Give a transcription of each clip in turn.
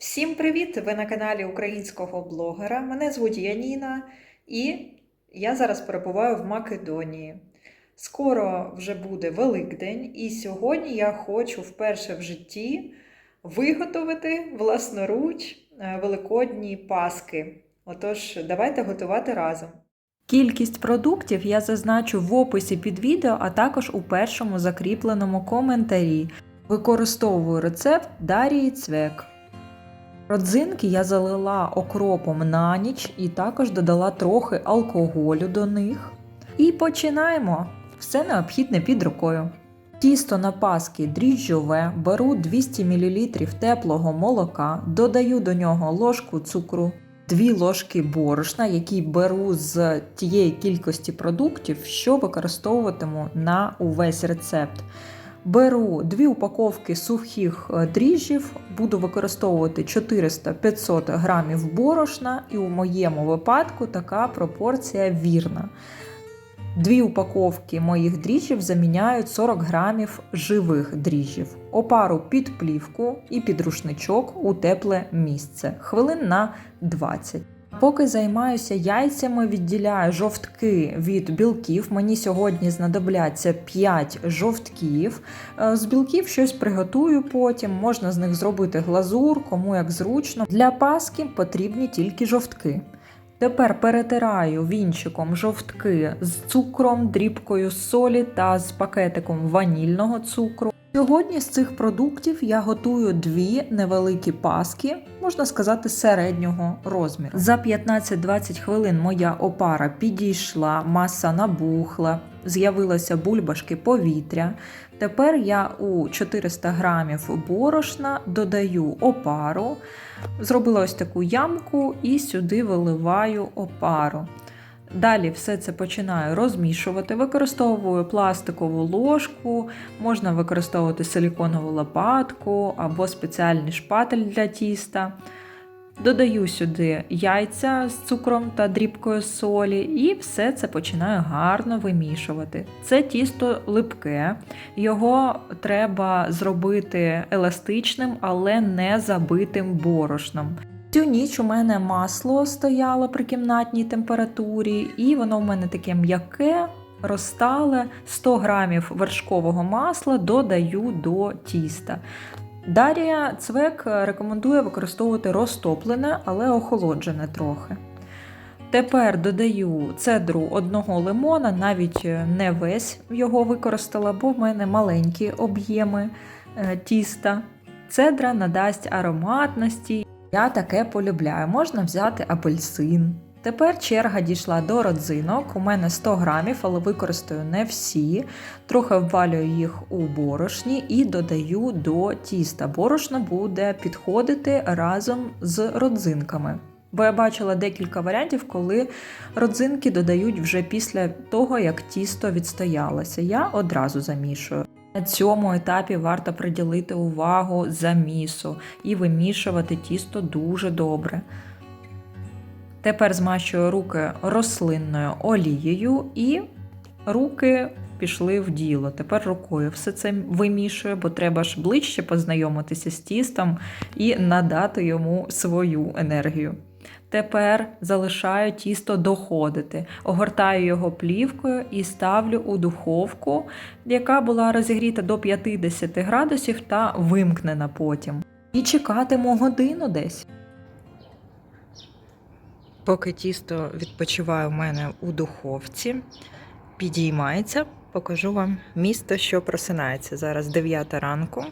Всім привіт! Ви на каналі українського блогера. Мене звуть Яніна, і я зараз перебуваю в Македонії. Скоро вже буде Великдень, і сьогодні я хочу вперше в житті виготовити власноруч е, великодні паски. Отож, давайте готувати разом. Кількість продуктів я зазначу в описі під відео, а також у першому закріпленому коментарі. Використовую рецепт Дарії Цвек. Родзинки я залила окропом на ніч і також додала трохи алкоголю до них. І починаємо. Все необхідне під рукою. Тісто на паски дріжджове, беру 200 мл теплого молока, додаю до нього ложку цукру, 2 ложки борошна, які беру з тієї кількості продуктів, що використовуватиму на увесь рецепт. Беру дві упаковки сухих е, дріжджів, буду використовувати 400-500 грамів борошна, і у моєму випадку така пропорція вірна. Дві упаковки моїх дріжджів заміняють 40 грамів живих дріжджів. Опару під плівку і під рушничок у тепле місце, хвилин на 20. Поки займаюся яйцями, відділяю жовтки від білків. Мені сьогодні знадобляться 5 жовтків. Е, З білків щось приготую потім, можна з них зробити глазур, кому як зручно. Для паски потрібні тільки жовтки. Тепер перетираю вінчиком жовтки з цукром, дрібкою солі та з пакетиком ванільного цукру. Сьогодні з цих продуктів я готую дві невеликі паски, можна сказати, середнього розміру. За 15-20 хвилин моя опара підійшла, маса набухла, з'явилося бульбашки повітря. Тепер я у 400 грамів борошна додаю опару, зробила ось таку ямку і сюди виливаю опару. Далі все це починаю розмішувати. Використовую пластикову ложку, можна використовувати силіконову лопатку або спеціальний шпатель для тіста. Додаю сюди яйця з цукром та дрібкою солі, і все це починаю гарно вимішувати. Це тісто липке, його треба зробити еластичним, але не забитим борошном. Цю ніч у мене масло стояло при кімнатній температурі, і воно в мене таке м'яке, розтале. 100 грамів вершкового масла додаю до тіста. Дарія Цвек рекомендує використовувати розтоплене, але охолоджене трохи. Тепер додаю цедру одного лимона, навіть не весь його використала, бо в мене маленькі об'єми е, тіста. Цедра надасть ароматності. Я таке полюбляю. Можна взяти апельсин. Тепер черга дійшла до родзинок. У мене 100 грамів, але використаю не всі. Трохи ввалюю їх у борошні і додаю до тіста. Борошно буде підходити разом з родзинками. Бо я бачила декілька варіантів, коли родзинки додають вже після того, як тісто відстоялося. Я одразу замішую. На цьому етапі варто приділити увагу замісу і вимішувати тісто дуже добре. Тепер змащую руки рослинною олією і руки пішли в діло. Тепер рукою все це вимішую, бо треба ж ближче познайомитися з тістом і надати йому свою енергію. Тепер залишаю тісто доходити, огортаю його плівкою і ставлю у духовку, яка була розігріта до 50 градусів та вимкнена потім. І чекатиму годину десь. Поки тісто відпочиває у мене у духовці, підіймається, покажу вам місто, що просинається. Зараз 9 ранку.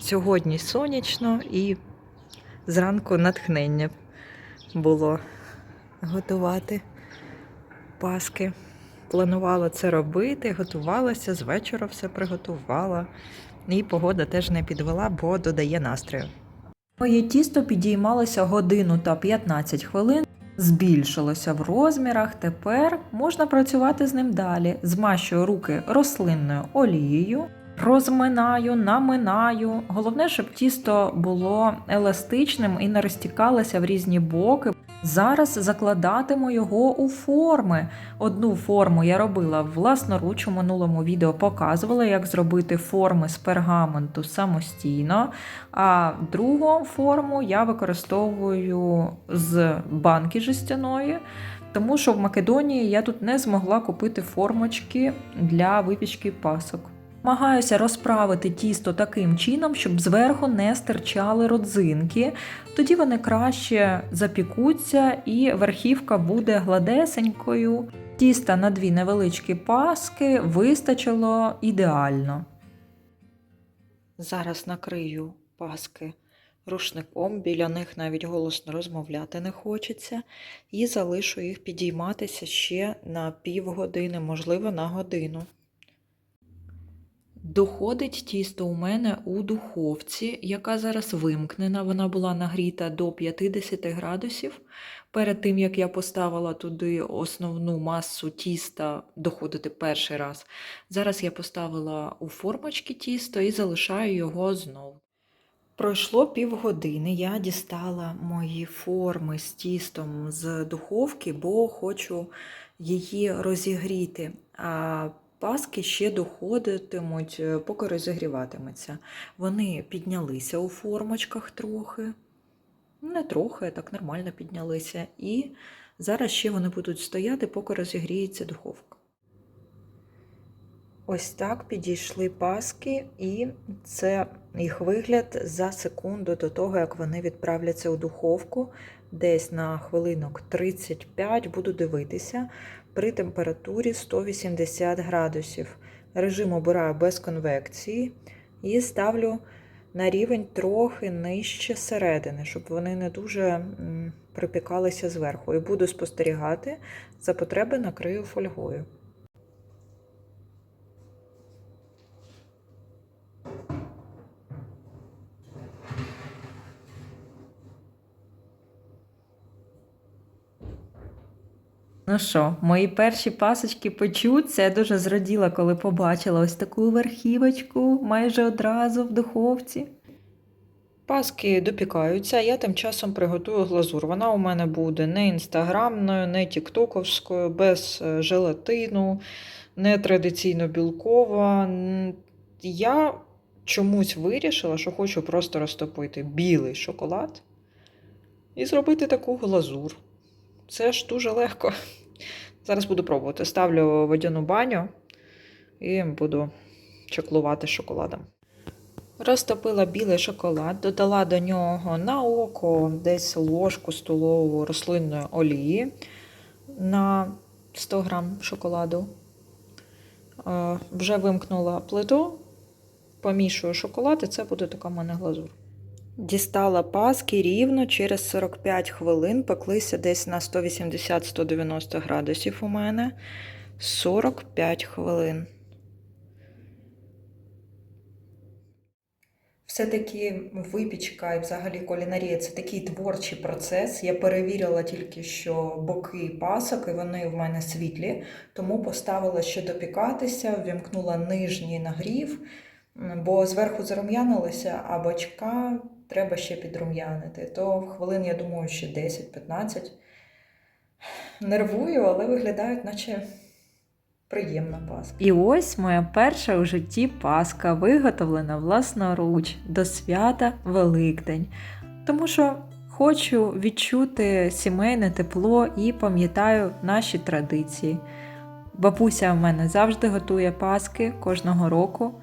Сьогодні сонячно і зранку натхнення було готувати паски. Планувала це робити, готувалася, з вечора все приготувала. І погода теж не підвела, бо додає настрою. Моє тісто підіймалося годину та 15 хвилин, збільшилося в розмірах. Тепер можна працювати з ним далі. Змащую руки рослинною олією, розминаю, наминаю. Головне, щоб тісто було еластичним і не розтікалося в різні боки. Зараз закладатиму його у форми. Одну форму я робила власноруч у минулому відео показувала, як зробити форми з пергаменту самостійно. А другу форму я використовую з банки жестяної, тому що в Македонії я тут не змогла купити формочки для випічки пасок. Намагаюся розправити тісто таким чином, щоб зверху не стирчали родзинки. Тоді вони краще запікуться і верхівка буде гладесенькою. Тіста на дві невеличкі паски вистачило ідеально. Зараз накрию паски рушником, біля них навіть голосно розмовляти не хочеться, і залишу їх підійматися ще на півгодини, можливо, на годину. Доходить тісто у мене у духовці, яка зараз вимкнена. Вона була нагріта до 50 градусів. Перед тим, як я поставила туди основну масу тіста доходити перший раз. Зараз я поставила у формочки тісто і залишаю його знову. Пройшло півгодини, я дістала мої форми з тістом з духовки, бо хочу її розігріти. Паски ще доходитимуть, е, поки розігріватиметься. Вони піднялися у формочках трохи, не трохи, а так нормально піднялися. І зараз ще вони будуть стояти, поки розігріється духовка. Ось так підійшли паски, і це їх вигляд за секунду до того, як вони відправляться у духовку. Десь на хвилинок 35 буду дивитися при температурі 180 градусів. Режим обираю без конвекції і ставлю на рівень трохи нижче середини, щоб вони не дуже припікалися зверху. І буду спостерігати за потреби накрию фольгою. Ну що, мої перші пасочки печуться. Я дуже зраділа, коли побачила ось таку верхівочку майже одразу в духовці. Паски допікаються, я тим часом приготую глазур. Вона у мене буде не інстаграмною, не тіктоковською, без е, желатину, не традиційно білкова. Я чомусь вирішила, що хочу просто розтопити білий шоколад і зробити таку глазур. Це ж дуже легко. Зараз буду пробувати. Ставлю водяну баню і буду чаклувати шоколадом. Розтопила білий шоколад, додала до нього на око десь ложку столову рослинної олії на 100 грам шоколаду. Е, Вже вимкнула плиту, помішую шоколад, і це буде така в мене глазур. Дістала паски рівно через 45 хвилин, пеклися десь на 180-190 градусів у мене. 45 хвилин. Все-таки випічка і взагалі кулінарія це такий творчий процес. Я перевірила тільки, що боки пасок, і вони в мене світлі, тому поставила ще допікатися, ввімкнула нижній нагрів, бо зверху зарум'янилися, а бочка треба ще підрум'янити. То в хвилин, я думаю, ще 10-15. Нервую, але виглядають, наче приємна паска. І ось моя перша у житті паска, виготовлена власноруч до свята Великдень. Тому що хочу відчути сімейне тепло і пам'ятаю наші традиції. Бабуся в мене завжди готує паски кожного року.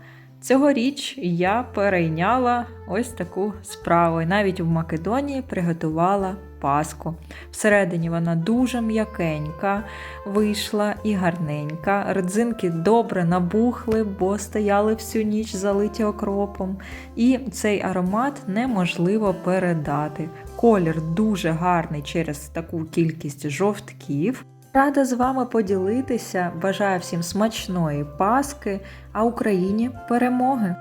Цьогоріч я перейняла ось таку справу. І навіть в Македонії приготувала паску. Всередині вона дуже м'якенька, вийшла і гарненька. Родзинки добре набухли, бо стояли всю ніч залиті окропом. І цей аромат неможливо передати. Колір дуже гарний через таку кількість жовтків. Рада з вами поділитися. Бажаю всім смачної паски, а Україні перемоги!